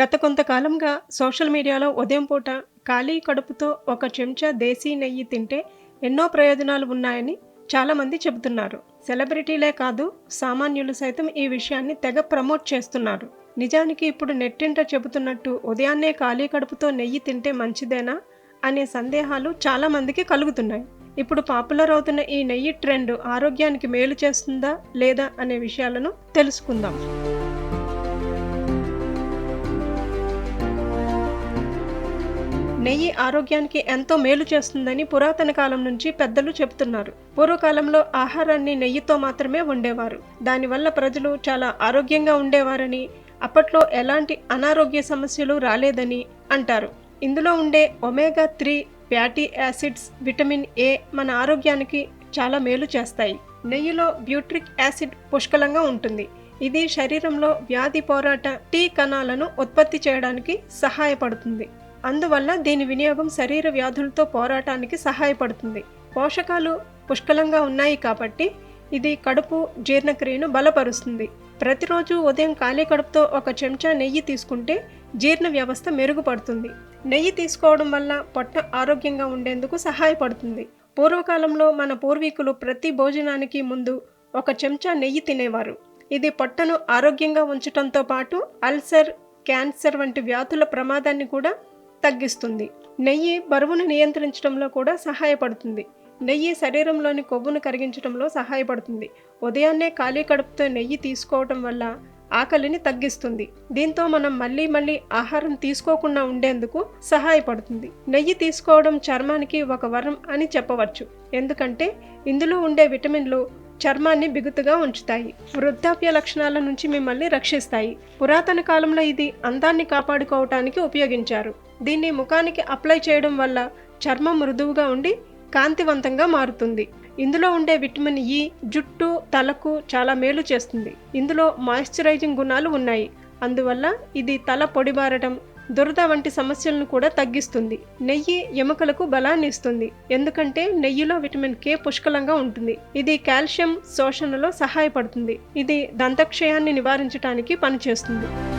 గత కొంతకాలంగా సోషల్ మీడియాలో ఉదయం పూట ఖాళీ కడుపుతో ఒక చెంచా దేశీ నెయ్యి తింటే ఎన్నో ప్రయోజనాలు ఉన్నాయని చాలామంది చెబుతున్నారు. సెలబ్రిటీలే కాదు సామాన్యులు సైతం ఈ విషయాన్ని తెగ ప్రమోట్ చేస్తున్నారు. నిజానికి ఇప్పుడు నెట్టింట చెబుతున్నట్టు ఉదయాన్నే ఖాళీ కడుపుతో నెయ్యి తింటే మంచిదేనా అనే సందేహాలు చాలామందికి కలుగుతున్నాయి. ఇప్పుడు పాపులర్ అవుతున్న ఈ నెయ్యి ట్రెండ్ ఆరోగ్యానికి మేలు చేస్తుందా లేదా అనే విషయాలను తెలుసుకుందాం. నెయ్యి ఆరోగ్యానికి ఎంతో మేలు చేస్తుందని పురాతన కాలం నుంచి పెద్దలు చెబుతున్నారు. పూర్వకాలంలో ఆహారాన్ని నెయ్యితో మాత్రమే వండేవారు. దానివల్ల ప్రజలు చాలా ఆరోగ్యంగా ఉండేవారని అప్పట్లో ఎలాంటి అనారోగ్య సమస్యలు రాలేదని అంటారు. ఇందులో ఉండే omega three fatty acids vitamin A మన ఆరోగ్యానికి చాలా మేలు చేస్తాయి. నెయ్యిలో బ్యూట్రిక్ యాసిడ్ పుష్కలంగా ఉంటుంది. ఇది శరీరంలో వ్యాధి పోరాట టీ కణాలను ఉత్పత్తి చేయడానికి సహాయపడుతుంది. అందువల్ల దీని వినియోగం శరీర వ్యాధులతో పోరాటానికి సహాయపడుతుంది. పోషకాలు పుష్కలంగా ఉన్నాయి కాబట్టి ఇది కడుపు జీర్ణక్రియను బలపరుస్తుంది. ప్రతిరోజు ఉదయం ఖాళీ కడుపుతో ఒక చెంచా నెయ్యి తీసుకుంటే జీర్ణ వ్యవస్థ మెరుగుపడుతుంది. నెయ్యి తీసుకోవడం వల్ల పొట్ట ఆరోగ్యంగా ఉండేందుకు సహాయపడుతుంది. పూర్వకాలంలో మన పూర్వీకులు ప్రతి భోజనానికి ముందు ఒక చెంచా నెయ్యి తినేవారు. ఇది పొట్టను ఆరోగ్యంగా ఉంచటంతో పాటు అల్సర్ క్యాన్సర్ వంటి వ్యాధుల ప్రమాదాన్ని కూడా తగ్గిస్తుంది. నెయ్యి బరువును నియంత్రించడంలో కూడా సహాయపడుతుంది. నెయ్యి శరీరంలోని కొవ్వును కరిగించడంలో సహాయపడుతుంది. ఉదయాన్నే ఖాళీ కడుపుతో నెయ్యి తీసుకోవటం వల్ల ఆకలిని తగ్గిస్తుంది. దీంతో మనం మళ్ళీ మళ్ళీ ఆహారం తీసుకోకుండా ఉండేందుకు సహాయపడుతుంది. నెయ్యి తీసుకోవడం చర్మానికి ఒక వరం అని చెప్పవచ్చు. ఎందుకంటే ఇందులో ఉండే విటమిన్లు చర్మాన్ని బిగుతుగా ఉంచుతాయి. వృద్ధాప్య లక్షణాల నుంచి మిమ్మల్ని రక్షిస్తాయి. పురాతన కాలంలో ఇది అందాన్ని కాపాడుకోవటానికి ఉపయోగించారు. దీన్ని ముఖానికి అప్లై చేయడం వల్ల చర్మం మృదువుగా ఉండి కాంతివంతంగా మారుతుంది. ఇందులో ఉండే విటమిన్ ఇ జుట్టు తలకు చాలా మేలు చేస్తుంది. ఇందులో మాయిశ్చరైజింగ్ గుణాలు ఉన్నాయి. అందువల్ల ఇది తల పొడిబారటం దురద వంటి సమస్యలను కూడా తగ్గిస్తుంది. నెయ్యి ఎముకలకు బలాన్ని ఇస్తుంది. ఎందుకంటే నెయ్యిలో విటమిన్ కే పుష్కలంగా ఉంటుంది. ఇది కాల్షియం శోషణలో సహాయపడుతుంది. ఇది దంతక్షయాన్ని నివారించడానికి పనిచేస్తుంది.